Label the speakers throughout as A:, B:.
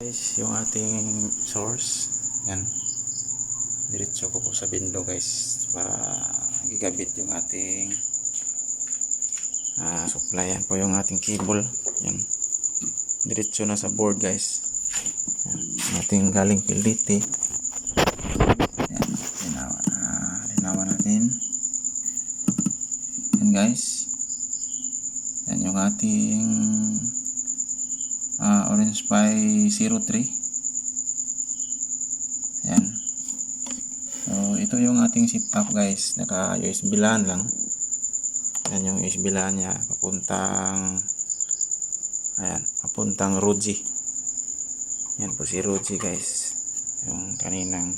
A: guys yung ating source yan. Diretso ko po sa window guys para gigabit yung ating ah, supply yan po yung ating cable. Yan. Diretso na sa board guys. Yan, ating galing PLDT yan. Linawa, ah, linawa natin. Yan guys. Yan yung ating Orange Pi 03 yan so ito yung ating setup guys. Naka USB LAN lang. Yan yung USB LAN nya papuntang ayan papuntang Roji yan po si Roji guys. Yung kaninang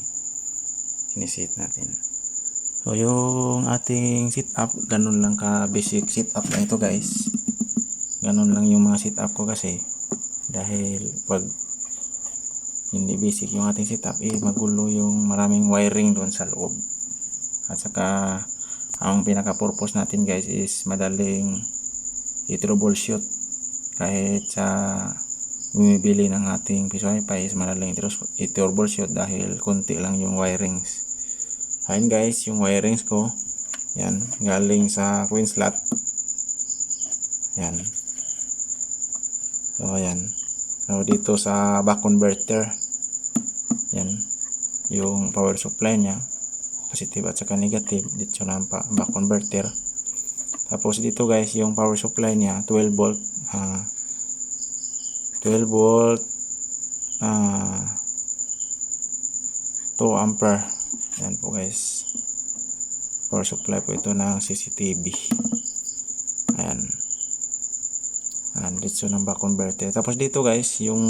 A: sinisit natin. So yung ating setup ganun lang ka basic setup lang ito guys. Ganun lang yung mga setup ko kasi dahil pag hindi basic yung ating setup eh magulo yung maraming wiring doon sa loob. At saka ang pinaka purpose natin guys is madaling i-troubleshoot. Kahit sa bumibili ng ating piso wifi is madaling i-troubleshoot dahil konti lang yung wirings. Ayun guys yung wirings ko. Yan galing sa queen slot yan. So ayan So, dito sa back converter, yan, yung power supply niya, positive at saka negative, dito na ang back converter. Tapos dito guys, yung power supply niya, 12 volt, ah 12 volt, ah 2 ampere. Yan po guys. Power supply po ito ng CCTV. Ayan. Ayan, dito ng back converter. Tapos dito guys, yung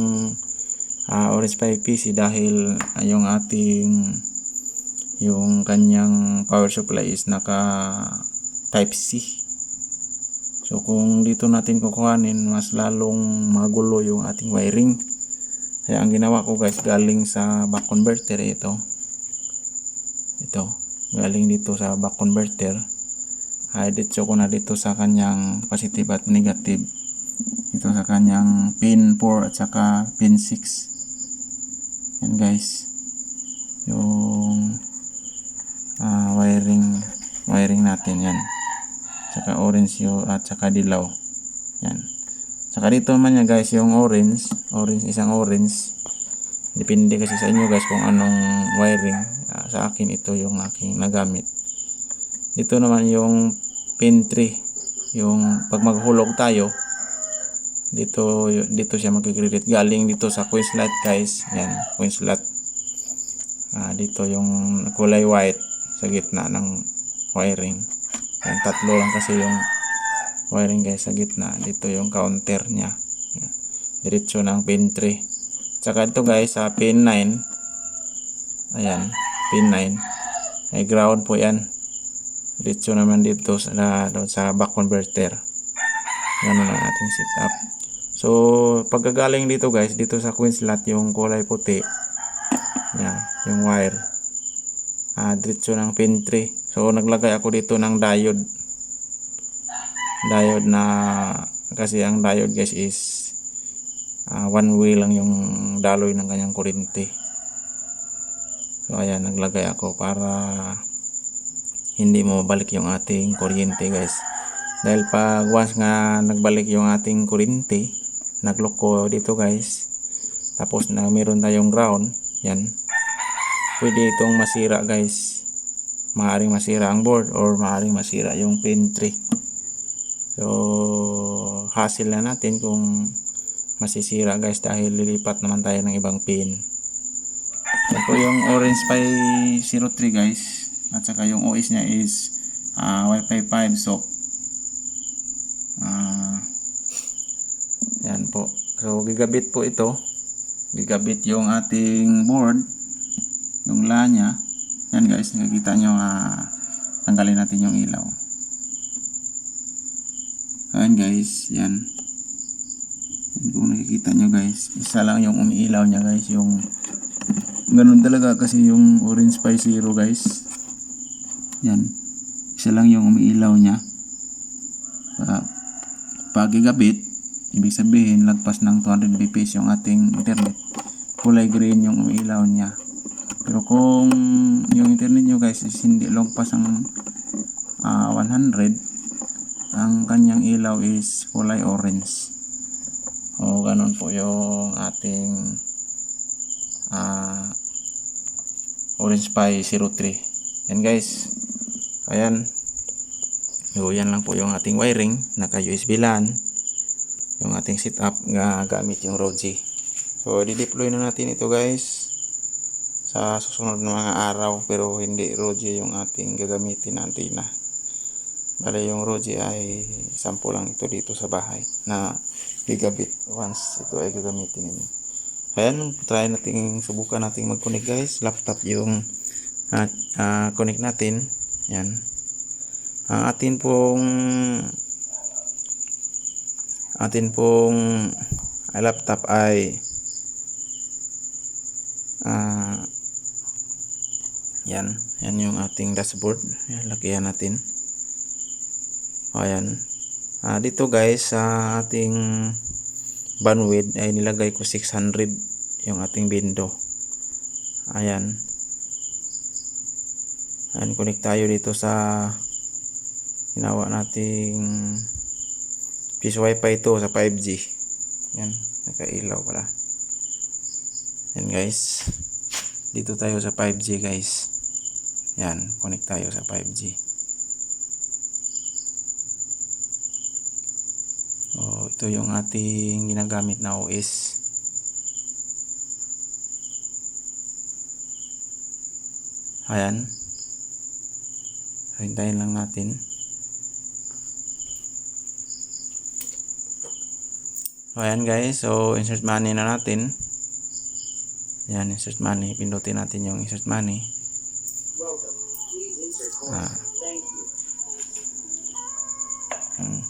A: ah, Orange Pi PC dahil ah, yung ating yung kanyang power supply is naka type C. So kung dito natin kukuhanin, mas lalong magulo yung ating wiring. Kaya ang ginawa ko guys, galing sa back converter ito. Ito, galing dito sa back converter. Ay, dito ko na dito sa kanyang positive at negative ito sa kanyang pin 4 at saka pin 6 yan guys. Yung ah, wiring wiring natin yan. Saka orange yung at saka dilaw. Yan. Saka dito naman yan guys yung orange. Orange isang orange. Depende kasi sa inyo guys kung anong wiring. Ah, sa akin ito yung aking nagamit. Dito naman yung pin 3 yung pag maghulog tayo dito dito siya magkikredit galing dito sa queen slot guys. Yan queen slot. Ah, dito yung kulay white sa gitna ng wiring. Yan tatlo lang kasi yung wiring guys sa gitna. Dito yung counter nya Yan. diretso ng pin 3 tsaka ito guys sa pin 9 ayan pin 9 ay ground po yan. Diretso naman dito sa, doon sa back converter. Ganun ang ating setup So, pagkagaling dito guys, dito sa queen slot yung kulay puti. Yan, yung wire. Ah, diretso ng pin 3. So, naglagay ako dito ng diode. Diode na kasi ang diode guys is ah, one way lang yung daloy ng kanyang kuryente. So, ayan, naglagay ako para hindi mo balik yung ating kuryente guys. Dahil pag once nga nagbalik yung ating kuryente, naglock ko dito guys. Tapos na meron tayong ground. Yan. Pwede itong masira guys. Maaring masira ang board or maaring masira yung pin 3 so hassle na natin kung masisira guys dahil lilipat naman tayo ng ibang pin. Yan po yung orange pi 03 guys. At saka yung OS nya is ah, wifi 5 so ah yan po. So, gigabit po ito. Gigabit yung ating board. Yung LAN niya. Yan guys, nakikita nyo uh, tanggalin natin yung ilaw. Ayan guys, yan. Yan kung nakikita nyo guys. Isa lang yung umiilaw niya guys. Yung ganun talaga kasi yung orange pi zero guys. Yan. Isa lang yung umiilaw niya. Uh, pag gigabit, Ibig sabihin, lagpas ng 200 bps yung ating internet. kulay green yung ilaw niya. Pero kung yung internet nyo guys is hindi longpas ang ah, 100, ang kanyang ilaw is kulay orange. O ganun po yung ating ah, Orange Pi 03. Yan guys. Ayan. So, yan lang po yung ating wiring. Naka USB LAN. Yung ating setup nga gamit yung G. So, di-deploy na natin ito guys sa susunod na mga araw pero hindi G yung ating gagamitin na antenna. Bale yung G ay sample lang ito dito sa bahay na gigabit once ito ay gagamitin ninyo. Ayan, try natin, subukan natin mag-connect guys. Laptop yung uh, uh, connect natin. Yan. Ang atin pong atin pong ah, laptop ay ah yan. Yan yung ating dashboard. Yan, lagyan natin. O, ayan. Ah, dito guys, sa ating bandwidth ay nilagay ko 600 yung ating window. Ayan. Ayan, connect tayo dito sa ginawa nating piece wifi ito sa 5G. Yan, nakailaw pala. Yan guys. Dito tayo sa 5G guys. Yan, connect tayo sa 5G. Oh, ito yung ating ginagamit na OS. Ayan. Hintayin lang natin. Ayan guys, so insert money na natin. Ayan, insert money. Pindutin natin yung insert money. Ah. Hmm.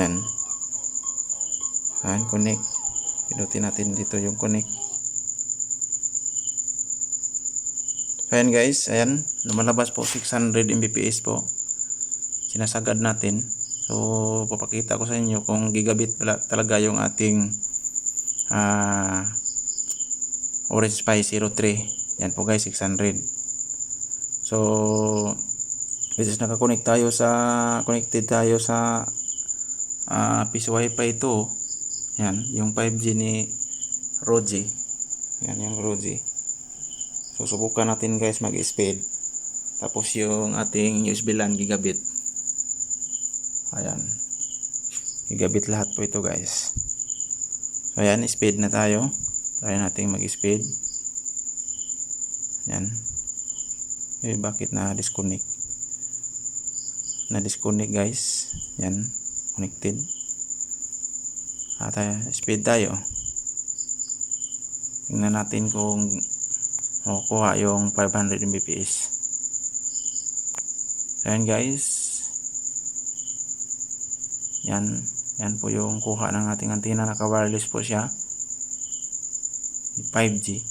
A: Yan. Ayan, connect. Pinutin natin dito yung connect. Ayan guys, ayan. Lumalabas po 600 Mbps po. Sinasagad natin. So, papakita ko sa inyo kung gigabit talaga yung ating ah Orange Pi 03. Yan po guys, 600. So, this is nakakonect tayo sa connected tayo sa ah piece wifi ito yan yung 5G ni Roji yan yung Roji so subukan natin guys mag speed tapos yung ating USB LAN gigabit. Ayan. Gigabit lahat po ito guys. So ayan speed na tayo. Try natin mag speed yan eh bakit na disconnect na disconnect guys. Yan connected. At uh, speed tayo. Tingnan natin kung makukuha yung 500 Mbps ayan guys. Yan. Yan po yung kuha ng ating antenna. Naka wireless po siya. 5G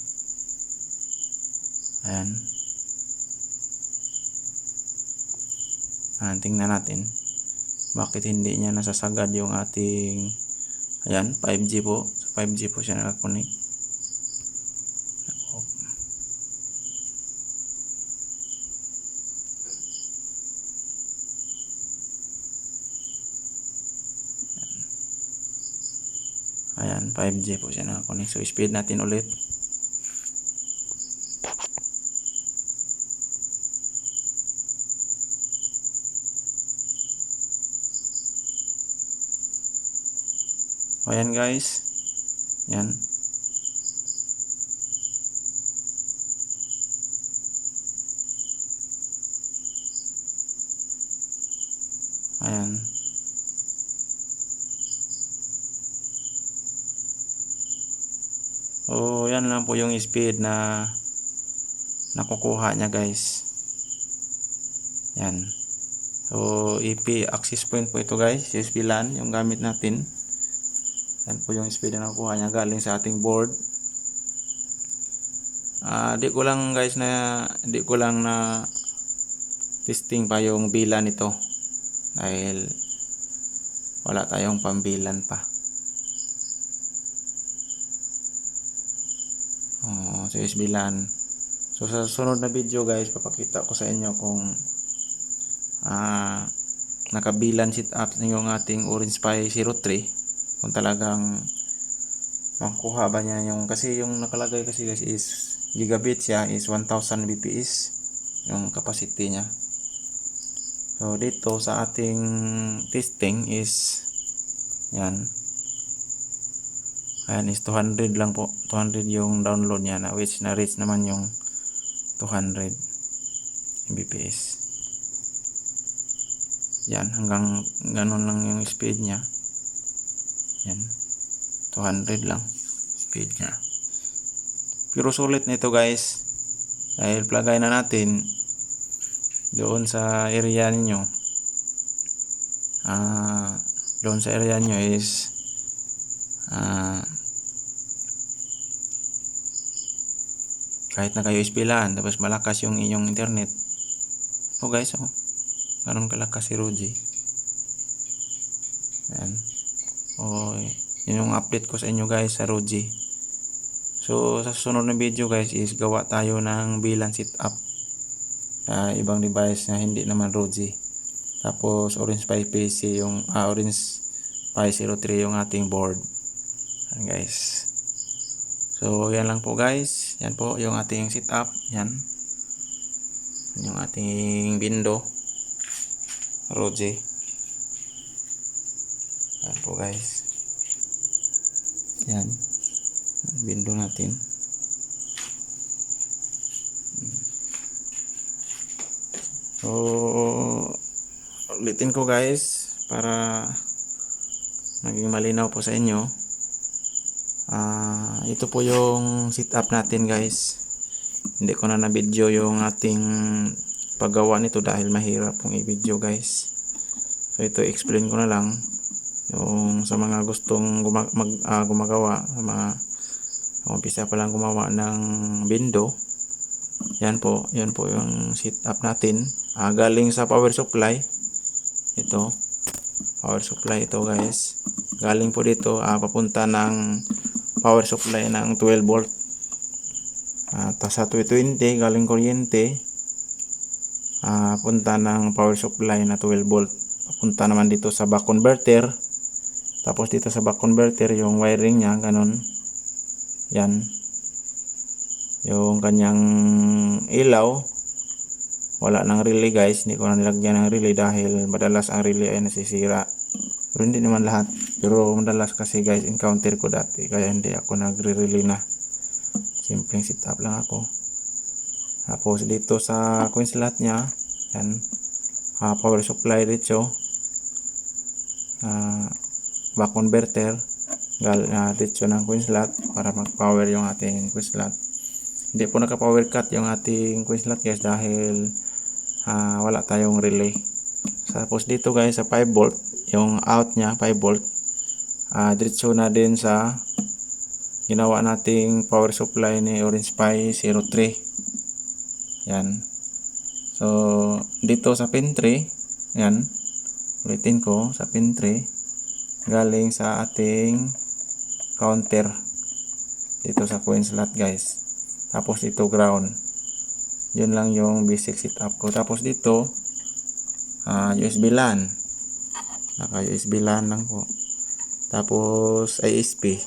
A: ayan. Ayan tingnan natin. Bakit hindi niya nasasagad yung ating ayan 5G po. Sa 5G po siya nakakunik ayan 5G po siya nakakunik so speed natin ulit O yan guys. Yan. Ayan. So, yan lang po yung speed na nakukuha niya guys. Yan. So, EP access point po ito guys. USB LAN yung gamit natin. Yan po yung speed na nakuha niya galing sa ating board. Ah, di ko lang guys na di ko lang na testing pa yung bila nito. dahil wala tayong pambilan pa. So is bilan. So sa sunod na video guys, papakita ko sa inyo kung ah nakabilan sit up yung ating Orange Pi 03 kung talagang makuha ba niya yung kasi yung nakalagay kasi guys is gigabit siya is 1000 bps yung capacity niya. So dito sa ating testing is yan ayan is 200 lang po. 200 yung download niya na which na reach naman yung 200 mbps yan hanggang ganun lang yung speed niya. Yan 200 lang speed niya. Pero sulit nito guys. Dahil plagay na natin doon sa area ninyo. Ah doon sa area nyo is ah kahit na kayo ispilaan tapos malakas yung inyong internet. Oh guys oh. Ganun kalakas si Ruji. Yan oh yun yung update ko sa inyo guys sa Ruji. So sa susunod na video guys is gawa tayo ng bilan sit up sa ibang device na hindi naman Ruji. Tapos Orange Pi PC yung ah, Orange Pi 03 yung ating board yan guys. So yan lang po guys. Yan po yung ating setup. Yan. Yung ating window. Roji yan po guys. Yan. Window natin. So ulitin ko guys para maging malinaw po sa inyo Ah, ito po yung setup natin guys. Hindi ko na na-video yung ating paggawa nito dahil mahirap pong i-video guys. So ito explain ko na lang yung sa mga gustong guma- mag- ah, gumagawa, sa mga umpisa pa lang gumawa ng window. Yan po, yan po yung setup natin. Ah, galing sa power supply. Ito, power supply ito guys. Galing po dito, ah, papunta ng power supply ng 12 volt. At sa 220 galing kuryente ah, punta ng power supply na 12 volt. Punta naman dito sa back converter. Tapos dito sa back converter yung wiring niya ganun. Yan. Yung kanyang ilaw wala nang relay guys. Hindi ko na nilagyan ng relay dahil madalas ang relay ay nasisira. Pero hindi naman lahat pero madalas kasi guys encounter ko dati kaya hindi ako nagre-relay na simpleng setup lang ako tapos dito sa coin slot nya yan ah, power supply dito ah, back converter gal uh, dito ng coin slot para mag power yung ating coin slot hindi po naka power cut yung ating coin slot guys. Dahil ah, wala tayong relay tapos dito guys sa 5 volt. Yung out nya 5 volt uh, diretso na din sa ginawa nating power supply ni Orange Pi 03 yan. So dito sa pin 3 yan. Ulitin ko sa pin 3 galing sa ating counter dito sa coin slot guys. Tapos dito ground. Yun lang yung basic setup ko. Tapos dito uh, USB LAN. Naka USB LAN lang po tapos ISP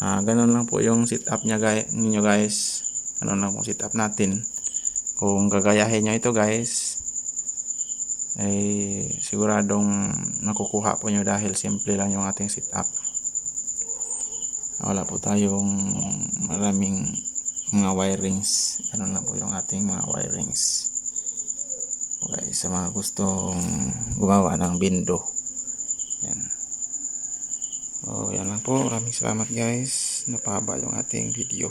A: ah, ganun lang po yung setup nya guys, ninyo guys. Ano lang po setup natin. Kung gagayahin nyo ito guys ay siguradong nakukuha po nyo dahil simple lang yung ating setup. Wala po tayong maraming mga wirings. Ganun lang po yung ating mga wirings. Okay, sa mga gustong gumawa ng yan So, yan lang po. Maraming salamat guys. Napahaba yung ating video.